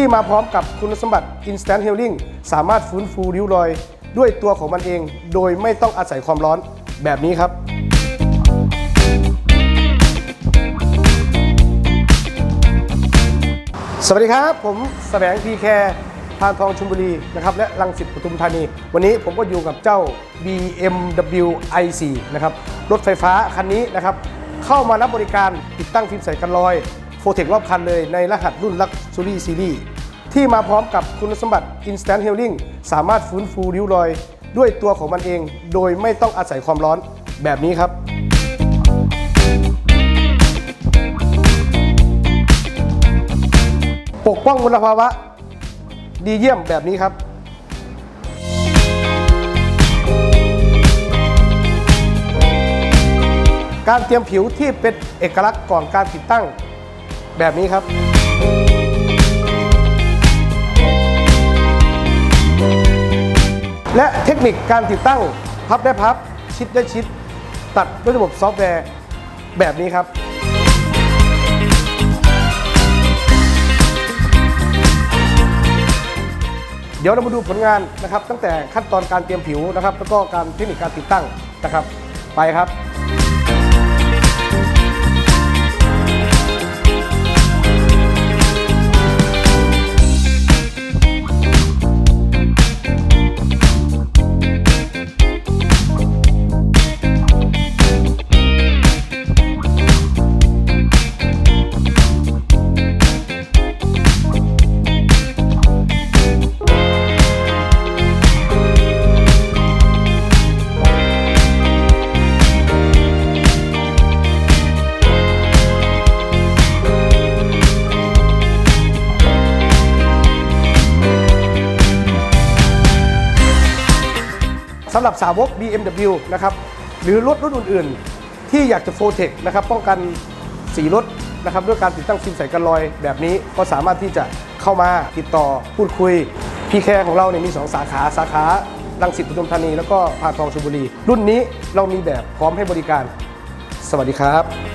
ที่มาพร้อมกับคุณสมบัติ Instant Healing สามารถฟื้นฟูริ้วรอย ด้วยตัวของมันเอง โดยไม่ต้องอาศัยความร้อนแบบนี้ครับ สวัสดีครับ ผมแสวงพีแคร์พานทองชลบุรีนะครับและลังสิตปทุมธานี วันนี้ผมก็อยู่กับเจ้า BMW i4 นะครับรถไฟฟ้าคันนี้นะครับเข้ามารับบริการติดตั้งฟิล์มใสกันรอย เทครอบคันเลยในรหัสรุ่น Luxury Series ที่มาพร้อมกับคุณสมบัติ Instant Healing สามารถฟื้นฟูริ้วรอย ด้วยตัวของมันเอง โดยไม่ต้องอาศัยความร้อนแบบนี้ครับปกป้องมลภาวะ ดีเยี่ยมแบบนี้ครับ การเตรียมผิวที่เป็นเอกลักษณ์ก่อนการติดตั้ง แบบนี้ครับ และเทคนิคการติดตั้งพับได้พับ ชิดได้ชิด ตัดด้วยระบบซอฟต์แวร์แบบนี้ครับเดี๋ยวเรามาดูผลงานนะครับ ตั้งแต่ขั้นตอนการเตรียมผิวนะครับ แล้วก็การเทคนิคการติดตั้งนะครับ ไปครับำหรับสาวก BMW นะครับหรือรถรุ่นอื่น ๆ ที่อยากจะโฟเทคนะครับป้องกันสีรถนะครับด้วยการติดตั้งฟิล์มใสกันรอยแบบนี้ก็สามารถที่จะเข้ามาติดต่อพูดคุยพีแคร์ของเราเนี่ยมี 2 สาขาสาขาลังสิตปทุมธานี แล้วก็พานทองชลบุรี รุ่นนี้เรามีแบบพร้อมให้บริการ สวัสดีครับ